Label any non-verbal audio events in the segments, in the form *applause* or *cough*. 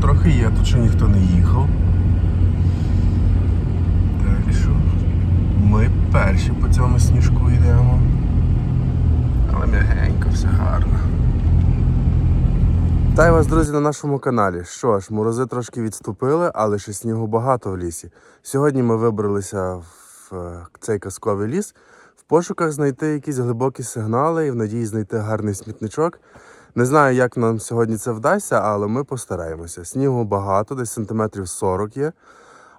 трохи є, тут ще ніхто не їхав. Так що ми перші по цьому сніжку йдемо. Але м'ягенько, все гарно. Вітаю вас, друзі, на нашому каналі. Що ж, морози трошки відступили, але ще снігу багато в лісі. Сьогодні ми вибралися в е, цей казковий ліс в пошуках знайти якісь глибокі сигнали і в надії знайти гарний смітничок. Не знаю, як нам сьогодні це вдасться, але ми постараємося. Снігу багато, десь сантиметрів 40 є,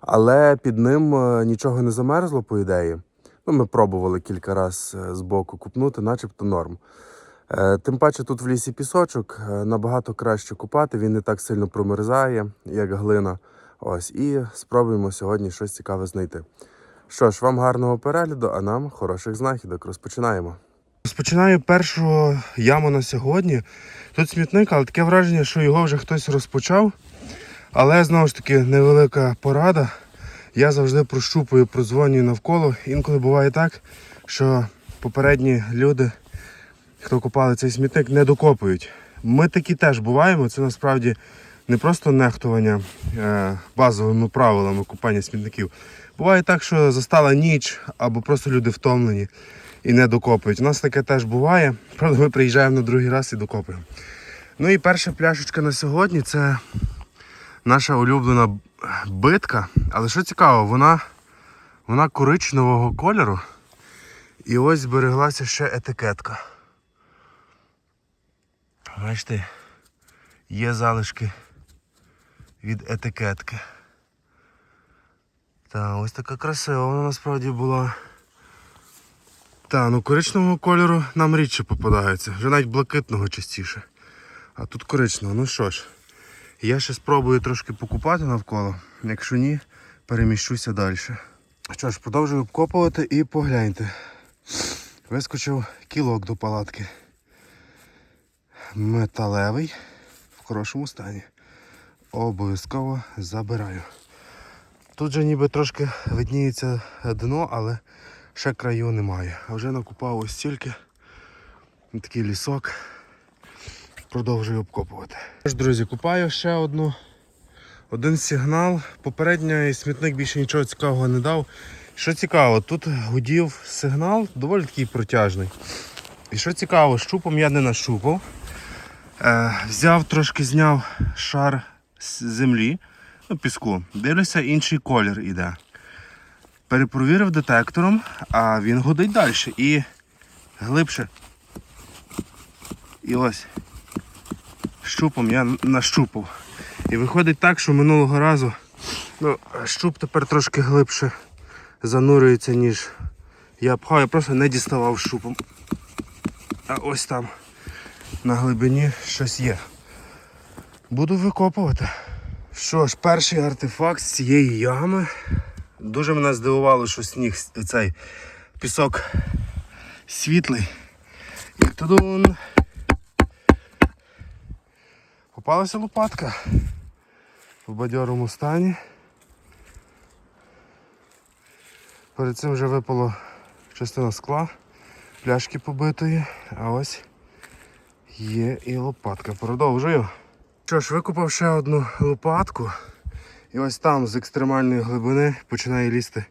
але під ним е, нічого не замерзло, по ідеї. Ну, ми пробували кілька разів з боку купнути, начебто норм. Е, Тим паче тут в лісі пісочок е, набагато краще купати, він не так сильно промерзає, як глина. Ось, і спробуємо сьогодні щось цікаве знайти. Що ж, вам гарного перегляду, а нам хороших знахідок. Розпочинаємо. Розпочинаю першу яму на сьогодні. Тут смітник, але таке враження, що його вже хтось розпочав. Але знову ж таки невелика порада. Я завжди прощупую, прозвонюю навколо. Інколи буває так, що попередні люди хто купали цей смітник, не докопують. Ми такі теж буваємо. Це насправді не просто нехтування е, базовими правилами купання смітників. Буває так, що застала ніч або просто люди втомлені і не докопують. У нас таке теж буває. Правда, ми приїжджаємо на другий раз і докопуємо. Ну і перша пляшечка на сьогодні це наша улюблена битка. Але що цікаво, вона, вона коричневого кольору. І ось збереглася ще етикетка. Бачите, є залишки від етикетки. Та ось така красива вона насправді була. Та, ну коричневого кольору нам рідше попадається, вже навіть блакитного частіше. А тут коричневого. Ну що ж, я ще спробую трошки покупати навколо. Якщо ні, переміщуся далі. Що ж, продовжую обкопувати і погляньте. Вискочив кілок до палатки металевий в хорошому стані. Обов'язково забираю. Тут же ніби трошки видніється дно, але ще краю немає. А вже накупав ось стільки. Такий лісок. Продовжую обкопувати. Тож, друзі, купаю ще одну. Один сигнал. Попередній смітник більше нічого цікавого не дав. Що цікаво, тут гудів сигнал доволі такий протяжний. І що цікаво, щупом я не нащупав. Е, взяв трошки зняв шар з землі, ну, піску. Дивлюся, інший колір іде. Перепровірив детектором, а він гудить далі і глибше. І ось щупом я нащупав. І виходить так, що минулого разу ну, щуп тепер трошки глибше занурюється, ніж я пхав, я просто не діставав щупом. А ось там на глибині щось є. Буду викопувати. Що ж, перший артефакт з цієї ями. Дуже мене здивувало, що сніг цей пісок світлий. І тудун. Попалася лопатка в бадьорому стані. Перед цим вже випало частина скла, пляшки побитої, а ось Є і лопатка. Продовжую. Що ж, викупав ще одну лопатку. І ось там з екстремальної глибини починає лізти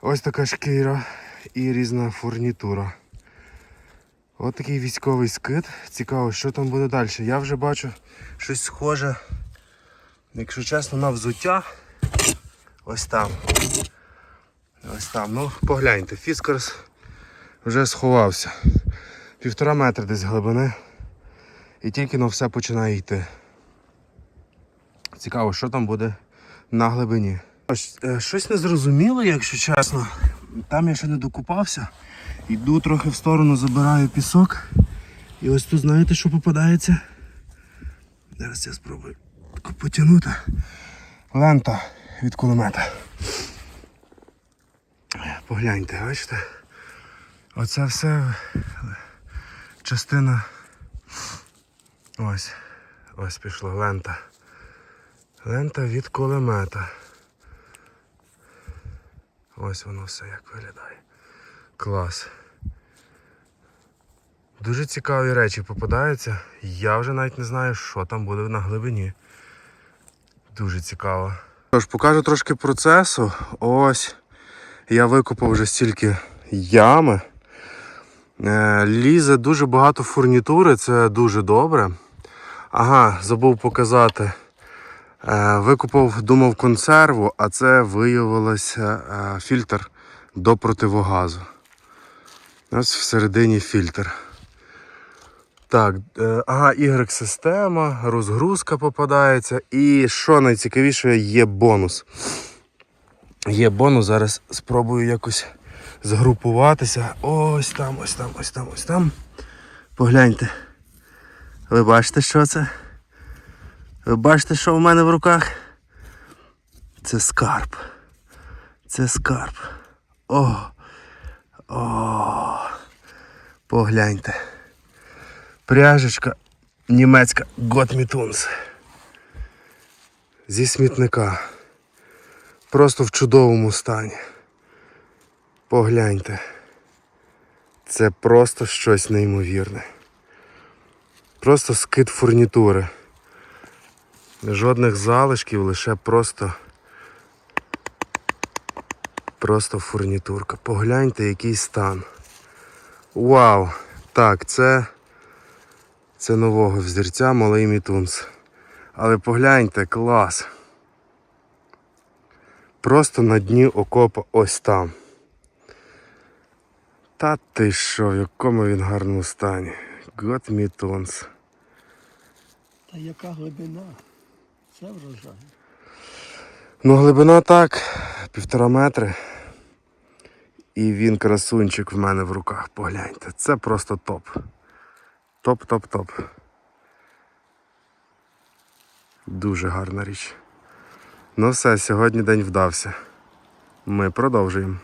ось така шкіра і різна фурнітура. Ось такий військовий скид. Цікаво, що там буде далі. Я вже бачу щось схоже, якщо чесно, на взуття. Ось там. Ось там. Ну, погляньте, фіскарс вже сховався півтора метра десь глибини. І тільки на все починає йти. Цікаво, що там буде на глибині. Ось, е, Щось незрозуміло, якщо чесно. Там я ще не докупався. Йду трохи в сторону, забираю пісок. І ось тут знаєте, що попадається? Зараз я спробую потягнути. Лента від кулемета. Погляньте, бачите? Оце все частина. Ось. Ось пішла лента. Лента від кулемета. Ось воно все як виглядає. Клас. Дуже цікаві речі попадаються. Я вже навіть не знаю, що там буде на глибині. Дуже цікаво. Тож, покажу трошки процесу. Ось я викопав вже стільки ями. Е, Лізе дуже багато фурнітури, це дуже добре. Ага, забув показати. Е, Викупав, думав, консерву, а це виявилося е, фільтр до противогазу. Ось всередині фільтр. Так, е, ага, Y-система, розгрузка попадається. І що найцікавіше, є бонус. Є бонус, зараз спробую якось згрупуватися. Ось там, ось там, ось там, ось там. Погляньте. Ви бачите, що це? Ви бачите, що в мене в руках? Це скарб. Це скарб. О! О! Погляньте. Пряжечка німецька Готмітунс. Зі смітника. Просто в чудовому стані. Погляньте. Це просто щось неймовірне. Просто скид фурнітури. Жодних залишків, лише просто. Просто фурнітурка. Погляньте, який стан. Вау! Так, це. Це нового взірця малий мітунс. Але погляньте, клас. Просто на дні окопа ось там. Та ти що, в якому він гарному стані. Гот мітунс. Та яка глибина? Це врожай. Ну, глибина так, півтора метри. І він красунчик в мене в руках. Погляньте. Це просто топ. Топ-топ-топ. Дуже гарна річ. Ну все, сьогодні день вдався. Ми продовжуємо.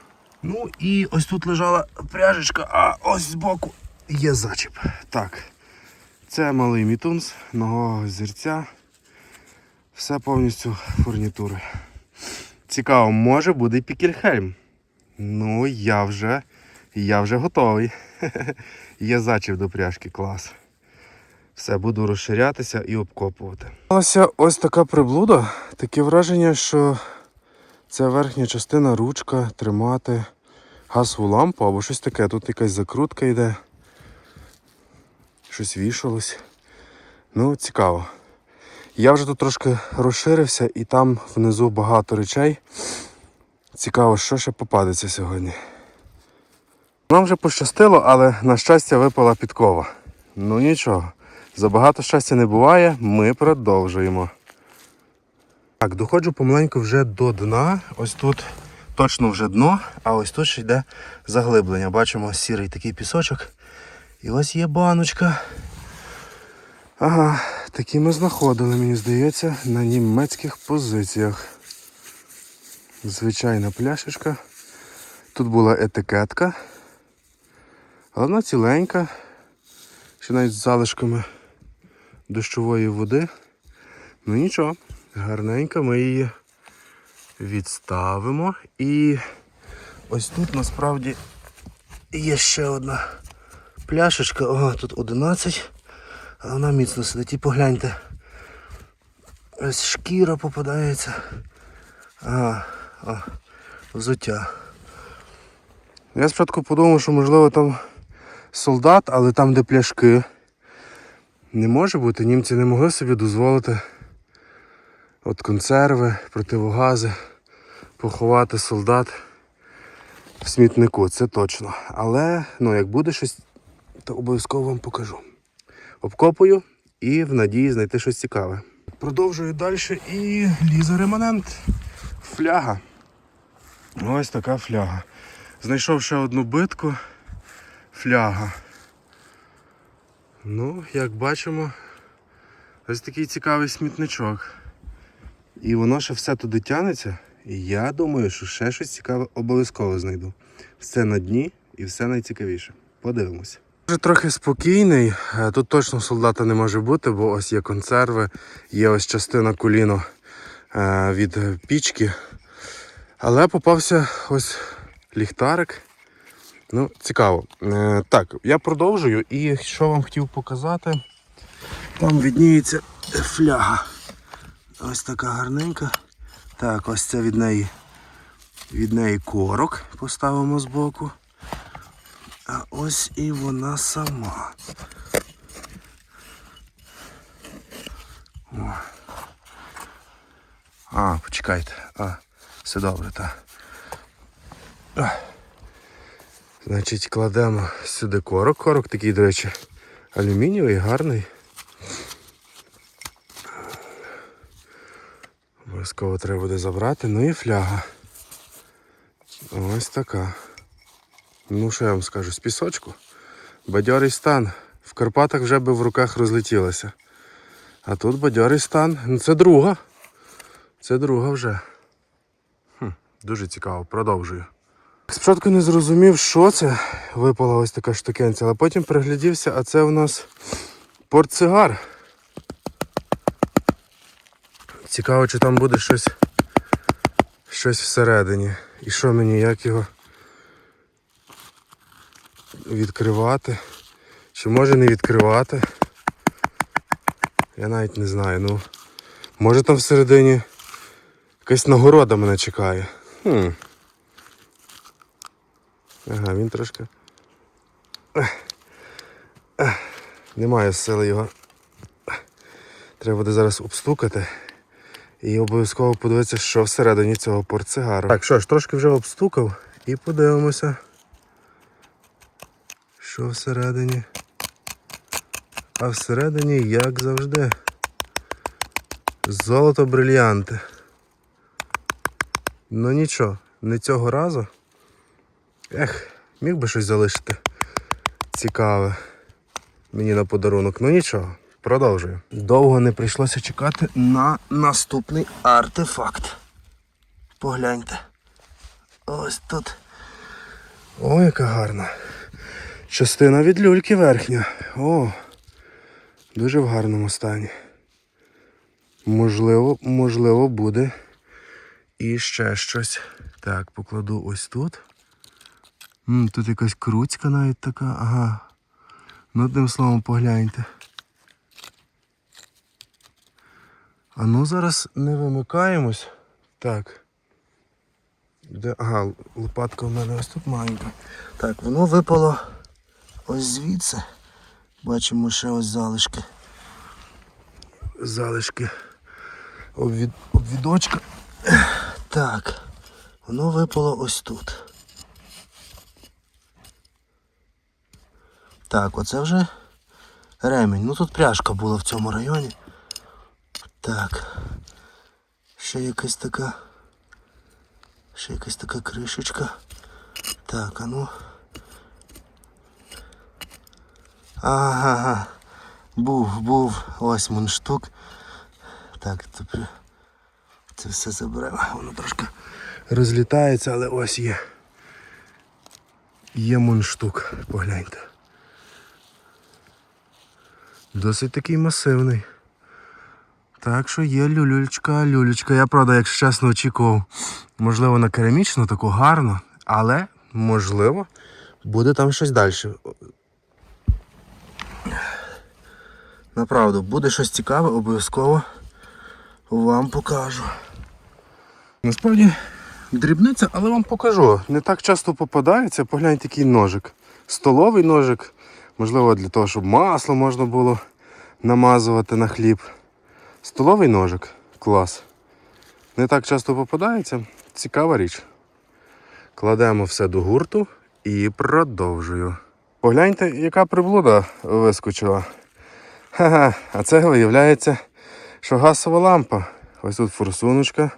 Ну і ось тут лежала пряжечка, а ось збоку є зачіп. Так. Це малий мітунс, нового зірця. Все повністю фурнітури. Цікаво, може буде пікельхельм. Ну, я вже, я вже готовий. *laughs* Є зачіп до пряжки, клас. Все, буду розширятися і обкопувати. Ось ось така приблуда. Таке враження, що ця верхня частина ручка тримати газову лампу або щось таке. Тут якась закрутка йде. Щось вішалось. Ну, цікаво. Я вже тут трошки розширився і там внизу багато речей. Цікаво, що ще попадеться сьогодні. Нам вже пощастило, але на щастя випала підкова. Ну нічого, забагато щастя не буває, ми продовжуємо. Так, доходжу помаленьку вже до дна. Ось тут точно вже дно, а ось тут ще йде заглиблення. Бачимо сірий такий пісочок. І ось є баночка. Ага, такі ми знаходили, мені здається, на німецьких позиціях. Звичайна пляшечка. Тут була етикетка. Але вона ціленька. Ще навіть з залишками дощової води. Ну нічого, гарненько ми її відставимо. І ось тут насправді є ще одна пляшечка. Ага, тут 11. А вона міцно сидить. І погляньте. Ось шкіра попадається. Ага, а, взуття. Я спочатку подумав, що можливо там солдат, але там, де пляшки, не може бути. Німці не могли собі дозволити от консерви, противогази, поховати солдат в смітнику, це точно. Але ну, як буде щось, то обов'язково вам покажу. Обкопую і в надії знайти щось цікаве. Продовжую далі і лізе реманент. Фляга. Ось така фляга. Знайшов ще одну битку. Фляга. Ну, як бачимо, ось такий цікавий смітничок. І воно ще все туди тянеться. І я думаю, що ще щось цікаве обов'язково знайду. Все на дні і все найцікавіше. Подивимося. Вже трохи спокійний. Е, Тут точно солдата не може бути, бо ось є консерви, є ось частина коліно е, від пічки. Але попався ось ліхтарик. Ну, цікаво. Е, Так, я продовжую і що вам хотів показати, там відніється фляга. Ось така гарненька. Так, ось це від неї. Від неї корок поставимо збоку. А ось і вона сама. О. А, почекайте. А, все добре, так. Значить, кладемо сюди корок. Корок такий, до речі, алюмінієвий, гарний. Обов'язково треба буде забрати. Ну і фляга. Ось така. Ну, що я вам скажу, з пісочку. Бадьорий стан. В Карпатах вже би в руках розлетілося. А тут бадьорий стан. Ну це друга. Це друга вже. Хм, дуже цікаво, продовжую. Спочатку не зрозумів, що це. Випала ось така штукенця, але потім приглядівся, а це у нас портсигар. Цікаво, чи там буде щось, щось всередині. І що мені, як його відкривати? Чи може не відкривати? Я навіть не знаю. Ну, може там всередині якась нагорода мене чекає. Хм. Ага, він трошки. Немає сили його. Треба буде зараз обстукати. І обов'язково подивитися, що всередині цього портсигару. Так, що ж, трошки вже обстукав і подивимося. Що всередині. А всередині, як завжди. Золото брильянти. Ну нічого, не цього разу. Ех, міг би щось залишити цікаве мені на подарунок. Ну нічого, продовжую. Довго не прийшлося чекати на наступний артефакт. Погляньте. Ось тут. О, яка гарна. Частина від люльки верхня. О, дуже в гарному стані. Можливо, можливо, буде і ще щось. Так, покладу ось тут. М, тут якась круцька навіть така, ага. Ну, одним словом, погляньте. А ну зараз не вимикаємось. Так. Де? Ага, лопатка в мене ось тут маленька. Так, воно випало ось звідси. Бачимо ще ось залишки. Залишки обвід... обвідочка. Так, воно випало ось тут. Так, оце вже ремінь. Ну тут пряжка була в цьому районі. Так. Ще якась така. Ще якась така кришечка. Так, а ну. Ага. Був, був. Ось мундштук. Так, тепер це все заберемо. Воно трошки розлітається, але ось є. Є мундштук, погляньте. Досить такий масивний. Так що є люлючка, люлючка. Я правда, якщо чесно, очікував, можливо, на керамічну, таку гарну, але можливо буде там щось далі. Направду, буде щось цікаве, обов'язково вам покажу. Насправді дрібниця, але вам покажу. Не так часто попадається. Погляньте такий ножик. Столовий ножик. Можливо, для того, щоб масло можна було намазувати на хліб. Столовий ножик. Клас. Не так часто попадається. Цікава річ. Кладемо все до гурту і продовжую. Погляньте, яка приблуда вискочила. Ха-ха, а це виявляється, що газова лампа. Ось тут форсуночка.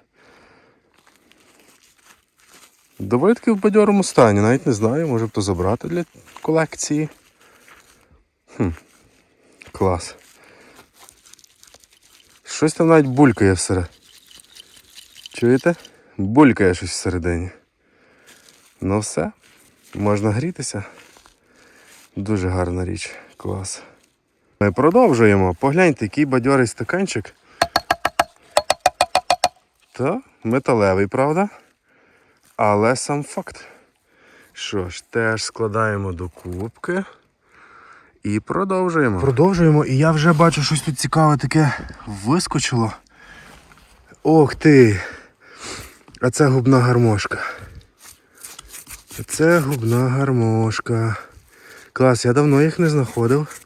Доволі таки в бадьорому стані, навіть не знаю, може б то забрати для колекції. Хм, клас. Щось там навіть булькає всередині. Чуєте? Булькає щось всередині. Ну все, можна грітися. Дуже гарна річ, клас. Ми продовжуємо. Погляньте, який бадьорий стаканчик. Та металевий, правда? Але сам факт. Що ж, теж складаємо до кубки. І продовжуємо. Продовжуємо, і я вже бачу щось тут цікаве таке вискочило. Ох ти! А це губна гармошка. Це губна гармошка. Клас, я давно їх не знаходив.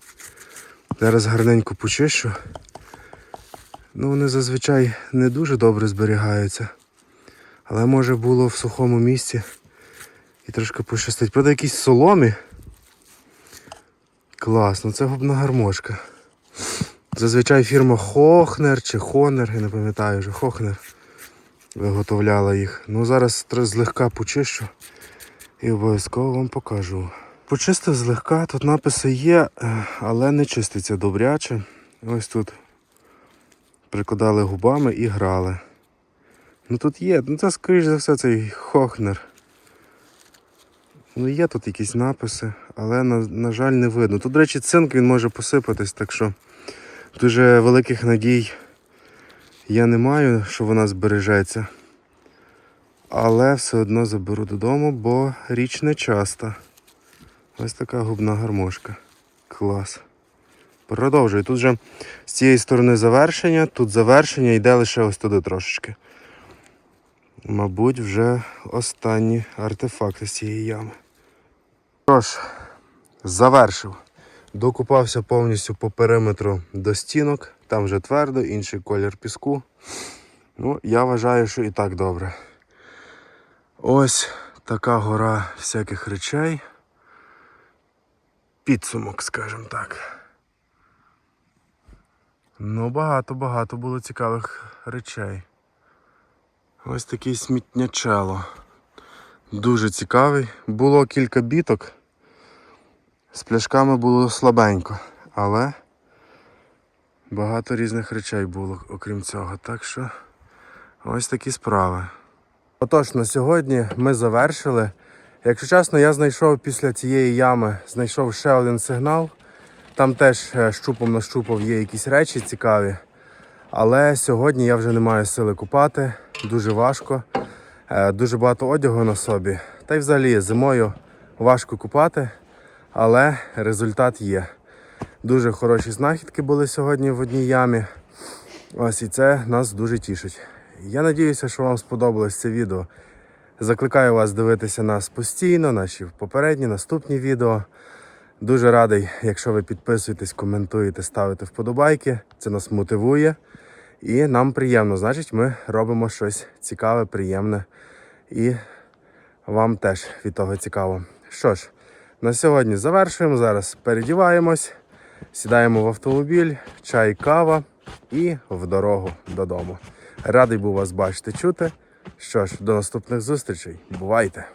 Зараз гарненько почищу. Ну, вони зазвичай не дуже добре зберігаються. Але може було в сухому місці і трошки пощастить. Правда, якісь соломі. Класно, це губна гармошка. Зазвичай фірма Хохнер чи Хонер, я не пам'ятаю вже, Хохнер виготовляла їх. Ну зараз злегка почищу і обов'язково вам покажу. Почистив злегка, тут написи є, е, але не чиститься добряче. Ось тут прикладали губами і грали. Ну тут є, ну це скоріш за все цей Хохнер. Ну є тут якісь написи, але на, на жаль не видно. Тут, до речі, цинк він може посипатись, так що дуже великих надій я не маю, що вона збережеться. Але все одно заберу додому, бо річ не часта. Ось така губна гармошка. Клас. Продовжую. Тут вже з цієї сторони завершення, тут завершення йде лише ось туди трошечки. Мабуть, вже останні артефакти з цієї ями. Що ж, завершив. Докупався повністю по периметру до стінок. Там вже твердо, інший колір піску. Ну, я вважаю, що і так добре. Ось така гора всяких речей. Підсумок, скажімо так. Ну, багато-багато було цікавих речей. Ось такий смітнячело. Дуже цікавий. Було кілька біток. З пляшками було слабенько, але багато різних речей було, окрім цього. Так що ось такі справи. Отож, на сьогодні ми завершили. Якщо чесно, я знайшов після цієї ями, знайшов ще один сигнал. Там теж е, щупом на щупов є якісь речі цікаві. Але сьогодні я вже не маю сили купати, дуже важко, Е, дуже багато одягу на собі. Та й взагалі зимою важко купати, але результат є. Дуже хороші знахідки були сьогодні в одній ямі. Ось і це нас дуже тішить. Я надіюся, що вам сподобалось це відео. Закликаю вас дивитися нас постійно, наші попередні, наступні відео. Дуже радий, якщо ви підписуєтесь, коментуєте, ставите вподобайки. Це нас мотивує. І нам приємно, значить, ми робимо щось цікаве, приємне. І вам теж від того цікаво. Що ж, на сьогодні завершуємо. Зараз передіваємось, сідаємо в автомобіль, чай, кава і в дорогу додому. Радий був вас бачити, чути. Що ж, до наступних зустрічей. Бувайте!